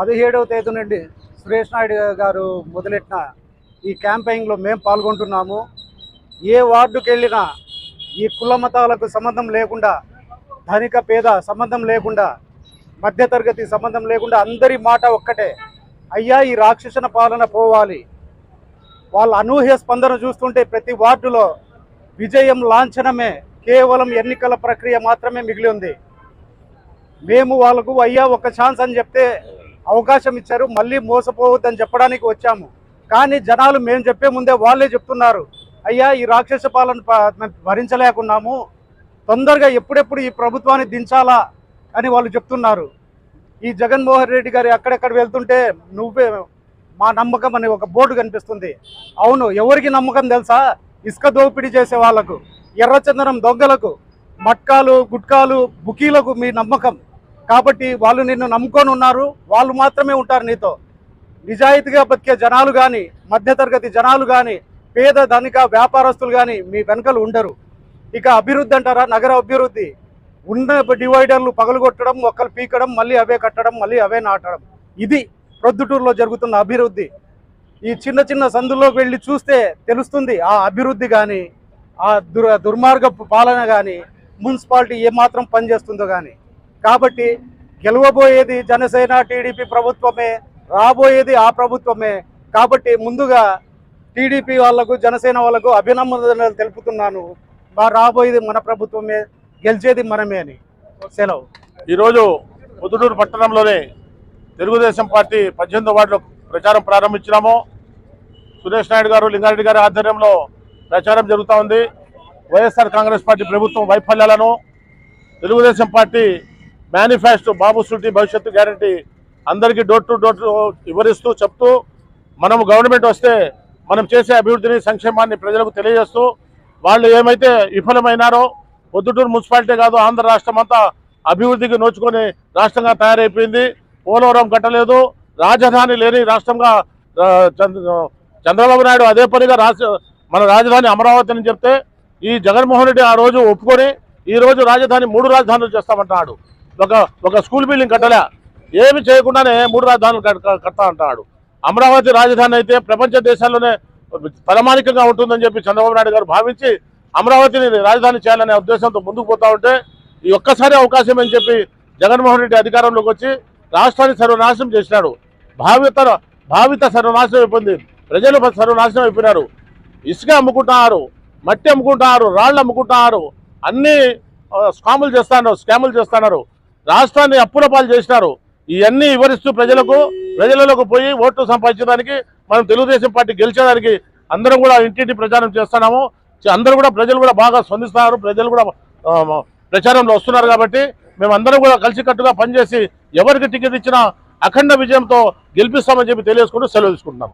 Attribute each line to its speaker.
Speaker 1: పదిహేడవ తేదీ నుండి సురేష్ నాయుడు గారు మొదలెట్టిన ఈ క్యాంపెయిన్లో మేము పాల్గొంటున్నాము. ఏ వార్డుకి వెళ్ళినా ఈ కుల మతాలకు సంబంధం లేకుండా ధనిక పేద సంబంధం లేకుండా మధ్యతరగతి సంబంధం లేకుండా అందరి మాట ఒక్కటే అయ్యా ఈ రాక్షసన పాలన పోవాలి. వాళ్ళ అనూహ్య స్పందన చూస్తుంటే ప్రతి వార్డులో విజయం లాంఛనమే కేవలం ఎన్నికల ప్రక్రియ మాత్రమే మిగిలి ఉంది. మేము వాళ్ళకు అయ్యా ఒక ఛాన్స్ అని చెప్తే అవకాశం ఇచ్చారు మళ్ళీ మోసపోవద్దని చెప్పడానికి వచ్చాము. కానీ జనాలు మేము చెప్పే ముందే వాళ్ళే చెప్తున్నారు అయ్యా ఈ రాక్షస పాలన భరించలేకున్నాము. తొందరగా ఎప్పుడెప్పుడు ఈ ప్రభుత్వాన్ని దించాలా? అని వాళ్ళు చెప్తున్నారు. ఈ జగన్మోహన్ రెడ్డి గారు అక్కడెక్కడ వెళ్తుంటే నువ్వే మా నమ్మకం అనే ఒక బోర్డు కనిపిస్తుంది. అవును ఎవరికి నమ్మకం తెలుసా? ఇసుక దోపిడీ చేసే వాళ్ళకు ఎర్రచందనం దొంగలకు మట్కాలు గుట్కాలు బుకీలకు మీ నమ్మకం. కాబట్టి వాళ్ళు నిన్ను నమ్ముకొని ఉన్నారు. వాళ్ళు మాత్రమే ఉంటారు నీతో. నిజాయితీగా బతికే జనాలు కానీ మధ్యతరగతి జనాలు కానీ పేద ధనిక వ్యాపారస్తులు కానీ మీ వెనకలు ఉండరు. ఇక అభివృద్ధి అంటారా? నగర అభివృద్ధి. ఉన్న డివైడర్లు పగలగొట్టడం మొక్కలు పీకడం మళ్ళీ అవే కట్టడం మళ్ళీ అవే నాటడం. ఇది ప్రొద్దుటూరులో జరుగుతున్న అభివృద్ధి. ఈ చిన్న చిన్న సందుల్లోకి వెళ్ళి చూస్తే తెలుస్తుంది ఆ అభివృద్ధి కానీ ఆ దుర్ దుర్మార్గపు పాలన కానీ మున్సిపాలిటీ ఏమాత్రం పనిచేస్తుందో కానీ కాబట్టి గెలవబోయేది జనసేన టీడీపీ ప్రభుత్వమే రాబోయేది ఆ ప్రభుత్వమే. కాబట్టి ముందుగా టీడీపీ వాళ్ళకు జనసేన వాళ్ళకు అభినందనలు తెలుపుతున్నాను. మా రాబోయేది మన ప్రభుత్వమే గెలిచేది మనమే అని. సెలవు.
Speaker 2: ఈరోజు పొద్దుటూరు పట్టణంలోనే తెలుగుదేశం పార్టీ పద్దెనిమిది వార్డులో ప్రచారం ప్రారంభించినాము. సురేష్ నాయుడు గారు లింగారెడ్డి గారి ఆధ్వర్యంలో ప్రచారం జరుగుతూ ఉంది. వైఎస్ఆర్ కాంగ్రెస్ పార్టీ ప్రభుత్వం వైఫల్యాలను Telugu Desam party manifesto Babu surety భవిష్యత్తు గ్యారంటీ అందరికీ డోర్ టు డోర్ వివరిస్తూ చెప్తూ మనం గవర్నమెంట్ వస్తే మనం చేసే అభివృద్ధిని సంక్షేమాన్ని ప్రజలకు తెలియజేస్తూ వాళ్ళు ఏమైతే విఫలమైనారో పొద్దుటూరు మున్సిపాలిటీ కాదు ఆంధ్ర రాష్ట్రం అంతా అభివృద్ధికి నోచుకొని రాష్ట్రంగా తయారైపోయింది. పోలవరం కట్టలేదు. రాజధాని లేని రాష్ట్రంగా చంద్ర- చంద్రబాబు నాయుడు అదే పనిగా రాష్ట్ర మన రాజధాని అమరావతి అని చెప్తే ఈ జగన్మోహన్ రెడ్డి ఆ రోజు ఒప్పుకొని ఈ రోజు రాజధాని మూడు రాజధానులు చేస్తామంటున్నాడు. ఒక ఒక స్కూల్ బిల్డింగ్ కట్టలే. ఏమి చేయకుండానే మూడు రాజధానులు కట్ట కడతా అంటున్నాడు. అమరావతి రాజధాని అయితే ప్రపంచ దేశాల్లోనే తలమానికంగా ఉంటుందని చెప్పి చంద్రబాబు నాయుడు గారు భావించి అమరావతిని రాజధాని చేయాలనే ఉద్దేశంతో ముందుకు పోతా ఉంటే ఈ ఒక్కసారి అవకాశం అని చెప్పి జగన్మోహన్ రెడ్డి అధికారంలోకి వచ్చి రాష్ట్రాన్ని సర్వనాశనం చేసినాడు. భావిత భావిత సర్వనాశనం అయిపోయింది. ప్రజలు సర్వనాశనం అయిపోయినారు. ఇసుక అమ్ముకుంటున్నారు మట్టి అమ్ముకుంటున్నారు రాళ్ళు అమ్ముకుంటున్నారు అన్ని స్కాములు చేస్తున్నారు స్కాములు చేస్తున్నారు. రాష్ట్రాన్ని అప్పుల పాలు చేసినారు. ఇవన్నీ వివరిస్తూ ప్రజలకు ప్రజలలోకి పోయి ఓట్లు సంపాదించడానికి మనం తెలుగుదేశం పార్టీ గెలిచడానికి అందరం కూడా ఇంటింటి ప్రచారం చేస్తున్నాము. అందరూ కూడా ప్రజలు కూడా బాగా స్పందిస్తున్నారు. ప్రజలు కూడా ప్రచారంలో వస్తున్నారు కాబట్టి మేము అందరం కూడా కలిసికట్టుగా పనిచేసి ఎవరికి టికెట్ ఇచ్చినా అఖండ విజయంతో గెలిపిస్తామని చెప్పి తెలియజేసుకుంటూ సెలవు తీసుకుంటున్నాం.